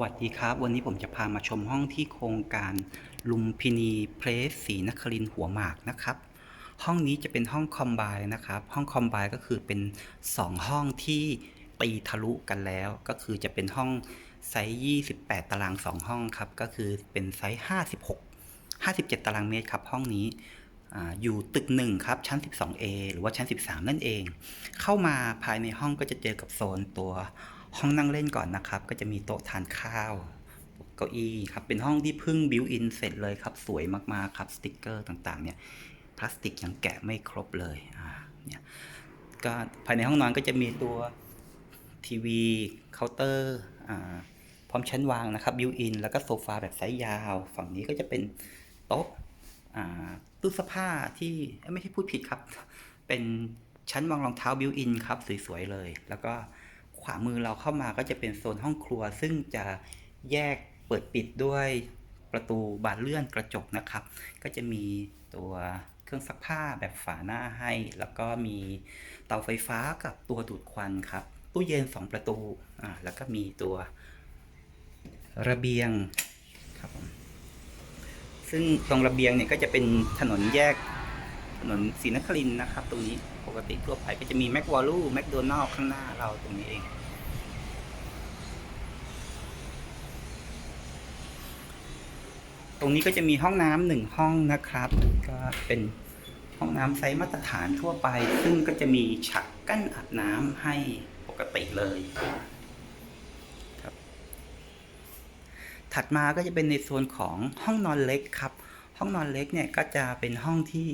วัสดีครับ วันนี้ผมจะพามาชมห้องที่โครงการลุมพินีเพรสศรีนครินหัวหมากนะครับ ห้องนี้จะเป็นห้องคอมไบนะครับ ห้องคอมไบก็คือเป็น 2 ห้องที่ตีทะลุกันแล้ว ก็คือจะเป็นห้องไซส์28 ตาราง 2 ห้องครับ ก็คือเป็นไซส์56 57 ตารางเมตรครับ ห้องนี้ออยู่ตึก 1 ครับ ชั้น 12A หรือว่าชั้น 13 นั่นเอง เข้ามาภายในห้องก็จะเจอกับโซนตัว ห้องนั่งเล่นก่อนนะครับ ก็จะมีโต๊ะทานข้าวเก้าอี้ครับเป็นห้องที่เพิ่งบิวอินเสร็จเลยครับ สวยมากๆครับสติกเกอร์ต่างๆเนี่ยพลาสติกยังแกะไม่ครบเลยอ่าเนี่ยก็ภายในห้องนอนก็จะมีตัวทีวีเคาน์เตอร์อ่าพร้อมชั้นวางนะครับบิวอินแล้วก็โซฟาแบบไซส์ยาว ฝั่งนี้ก็จะเป็นโต๊ะอ่าตู้เสื้อผ้าที่ไม่ใช่พูดผิดครับ เป็นชั้นวางรองเท้าบิวอินครับสวยๆเลย แล้วก็ ขวามือเราเข้ามาก็จะเป็นโซนห้องครัว ซึ่งจะแยกเปิดปิดด้วยประตูบานเลื่อนกระจกนะครับ ก็จะมีตัวเครื่องซักผ้าแบบฝาหน้าให้ แล้วก็มีเตาไฟฟ้ากับตัวดูดควันครับ ตู้เย็น 2 ประตูอ่าแล้วก็มีตัวระเบียงครับผมซึ่งตรงระเบียงเนี่ยก็จะเป็นถนนแยก ถนนศรีนครินนะครับ ตรงนี้ปกติทั่วไปก็จะมีแม d วอลลูแม d โดนัลข้างหน้าเราตรงนี้เอง ตรงนี้ก็จะมีห้องน้ำหนึ่งห้องนะครับ ก็เป็นห้องน้ำไซส์มาตรฐานทั่วไป ซึ่งก็จะมีฉักกั้นอาบน้ำให้ปกติเลยครับ ถัดมาก็จะเป็นในโซนของห้องนอนเล็กครับ ห้องนอนเล็กเนี่ยก็จะเป็นห้องที่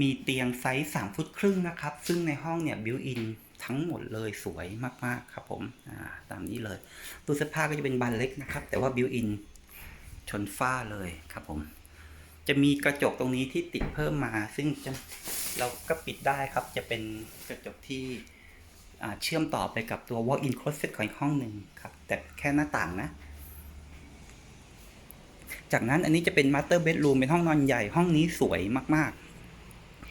มีเตียงไซส์3ฟุตครึ่งนะครับ ซึ่งในห้องเนี่ยบิวอินทั้งหมดเลยสวยมากๆครับผมาตามนี้เลยตู้เสื้อผ้าก็จะเป็นบานเล็กนะครับ แต่ว่าบิวอินชนฝ้าเลยครับผม จะมีกระจกตรงนี้ที่ติดเพิ่มมา ซึ่งจะเราก็ปิดได้ครับ จะเป็นกระจกที่เชื่อมต่อไปกับตัว walk-in closet ของอีกห้องหนึ่งครับ แต่แค่หน้าต่างนะ จากนั้นอันนี้จะเป็น master bedroom เป็นห้องนอนใหญ่ห้องนี้สวยมากๆ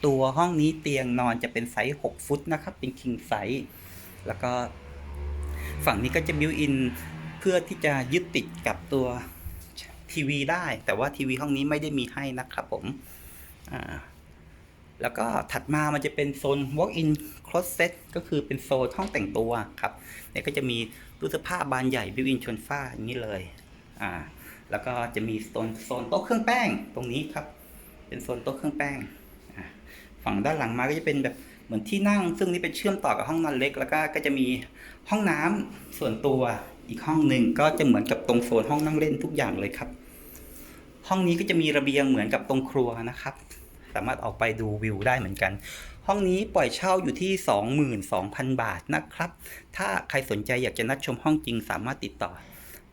ตัวห้องนี้เตียงนอนจะเป็นไซส์ 6 ฟุตนะครับ เป็น king size แล้วก็ฝั่งนี้ก็จะ built in เพื่อที่จะยึดติดกับตัวทีวีได้ แต่ว่าทีวีห้องนี้ไม่ได้มีให้นะครับผมอ่าแล้วก็ถัดมามันจะเป็นโซน walk-in closet ก็คือเป็นโซนห้องแต่งตัวครับเนี่ยก็จะมีตู้เสื้อผ้าบานใหญ่ built-in ชนฝ้าอย่างนี้เลยอ่าแล้วก็จะมีโซนโซนโต๊ะเครื่องแป้งตรงนี้ครับ เป็นโซนโต๊ะเครื่องแป้ง ฝั่งด้านหลังมาก็จะเป็นแบบเหมือนที่นั่ง ซึ่งนี่เป็นเชื่อมต่อกับห้องนอนเล็ก แล้วก็ก็จะมีห้องน้ำส่วนตัวอีกห้องหนึ่งก็จะเหมือนกับตรงโซนห้องนั่งเล่นทุกอย่างเลยครับ ห้องนี้ก็จะมีระเบียงเหมือนกับตรงครัวนะครับ สามารถออกไปดูวิวได้เหมือนกัน ห้องนี้ปล่อยเช่าอยู่ที่ 22,000 บาทนะครับ ถ้าใครสนใจอยากจะนัดชมห้องจริงสามารถติดต่อ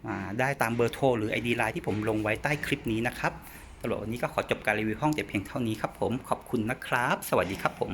มาได้ตามเบอร์โทรหรือ ID ไลน์ที่ผมลงไว้ใต้คลิปนี้นะครับ สำหรับวันนี้ก็ขอจบการรีวิวห้องแต่เพียงเท่านี้ครับผม ขอบคุณนะครับ สวัสดีครับผม